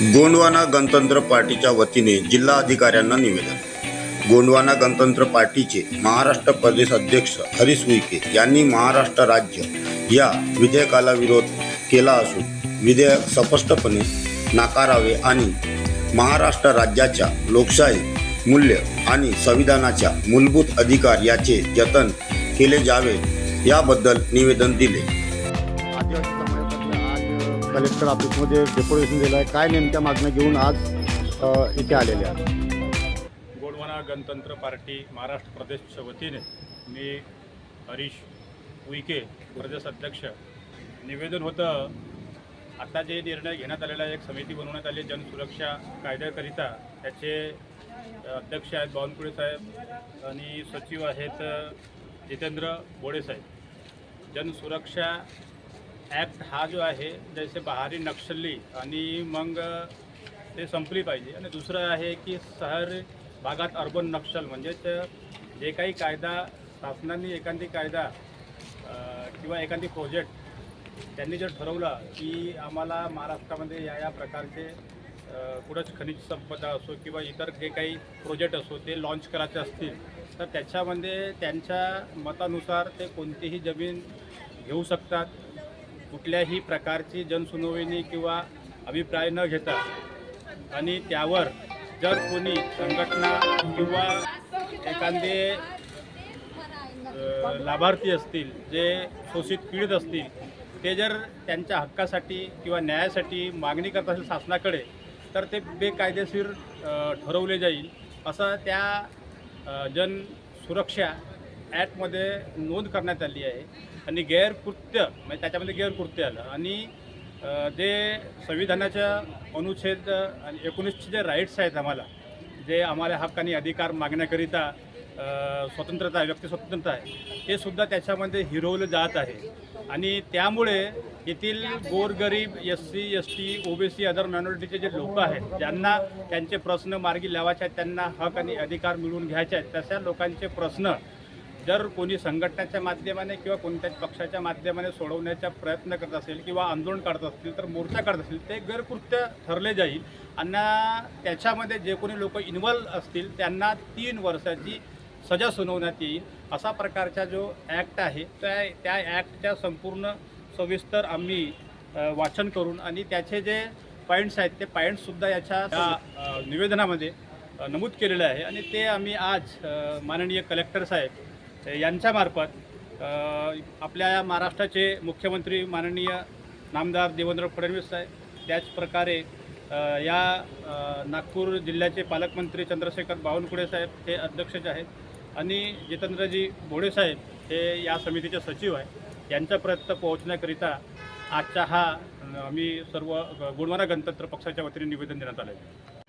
गोंडवाना गणतंत्र पार्टीच्या वतीने जिल्हा अधिकाऱ्यांना निवेदन. गोंडवाना गणतंत्र पार्टीचे महाराष्ट्र प्रदेश अध्यक्ष हरीश उईके यांनी महाराष्ट्र राज्य या विधेयकाला विरोध केला असून विधेयक स्पष्टपणे नाकारावे आणि महाराष्ट्र राज्याच्या लोकशाही मूल्य आणि संविधानाच्या मूलभूत अधिकार याचे जतन केले जावे याबद्दल निवेदन दिले. आदिवासी कलेक्टर ऑफिसमध्ये डेप्युटेशन दिलं आहे काय नेमक्या मागण्या घेऊन आज इथे आलेले आहेत? गोडवाना गणतंत्र पार्टी महाराष्ट्र प्रदेशच्या वतीने मी हरीश उईके प्रदेश अध्यक्ष निवेदन होतं आता जे निर्णय घेण्यात आलेला आहे, एक समिती बनवण्यात आली जनसुरक्षा कायद्याकरिता. त्याचे अध्यक्ष आहेत बावनकुळे साहेब आणि सचिव आहेत जितेंद्र बोडे साहेब. जनसुरक्षा ॲक्ट हा जो आहे जैसे बहारी नक्षली आणि मग ते संपली पाहिजे. आणि दुसरं आहे की शहर भागात अर्बन नक्षल म्हणजेच जे काही कायदा शासनाने एखादी कायदा किंवा एखादी प्रोजेक्ट त्यांनी जर ठरवलं की आम्हाला महाराष्ट्रामध्ये या या प्रकारचे कुठंच खनिज संपदा असो किंवा इतर जे काही प्रोजेक्ट असो ते लॉन्च करायचे असतील तर त्याच्यामध्ये त्यांच्या मतानुसार ते कोणतीही जमीन घेऊ शकतात. कुठल्याही प्रकारची जनसुनावणी किंवा अभिप्राय न घेता आणि त्यावर जर कोणी संघटना किंवा एखादे लाभार्थी असतील जे शोषित पीडित असतील ते जर त्यांच्या हक्कासाठी किंवा न्यायासाठी मागणी करत असेल शासनाकडे तर ते बेकायदेशीर ठरवले जाईल. असं त्या जन सुरक्षा ॲक्टमध्ये नोंद करण्यात आली आहे आणि गैरकृत्य म्हणजे त्याच्यामध्ये गैरकृत्य आलं. आणि जे संविधानाच्या अनुच्छेद आणि एकोणीसचे जे राईट्स आहेत आम्हाला जे आम्हाला हक्क आणि अधिकार मागण्याकरिता स्वतंत्रता आहे व्यक्ती स्वतंत्रता आहे ते सुद्धा त्याच्यामध्ये हिरवलं जात आहे. आणि त्यामुळे येथील गोरगरीब S C S T OBC other मायनॉरिटीचे जे लोक आहेत ज्यांना त्यांचे प्रश्न मार्गी लावायचे आहेत त्यांना हक आणि अधिकार मिळवून घ्यायचे आहेत तशा लोकांचे प्रश्न जर कोणी संघटनेच्या माध्यमाने किंवा कोणत्याच पक्षाच्या माध्यमाने सोडवण्याचा प्रयत्न करत असेल किंवा आंदोलन काढत असतील तर मोर्चा काढत असतील ते गैरकृत्य ठरले जाईल. आणि त्याच्यामध्ये जे कोणी लोक इन्व्हॉल्व असतील त्यांना तीन वर्षाची सजा सुनावण्यात येईल. असा प्रकारचा जो ॲक्ट आहे त्या त्या ॲक्टच्या संपूर्ण सविस्तर आम्ही वाचन करून आणि त्याचे जे पॉईंट्स आहेत ते पॉईंट्ससुद्धा याच्या निवेदनामध्ये नमूद केलेलं आहे. आणि ते आम्ही आज माननीय कलेक्टर साहेब यांच्यामार्फत आपल्या या महाराष्ट्राचे मुख्यमंत्री माननीय नामदार देवेंद्र फडणवीस साहेब त्याचप्रकारे या नागपूर जिल्ह्याचे पालकमंत्री चंद्रशेखर बावनकुळे साहेब हे अध्यक्षच आहेत आणि जितेंद्रजी भोडे साहेब हे या समितीचे सचिव आहे यांच्यापर्यंत पोहोचण्याकरिता आजचा हा मी सर्व गुणवारा गणतंत्र पक्षाच्या वतीने निवेदन देण्यात आलं आहे.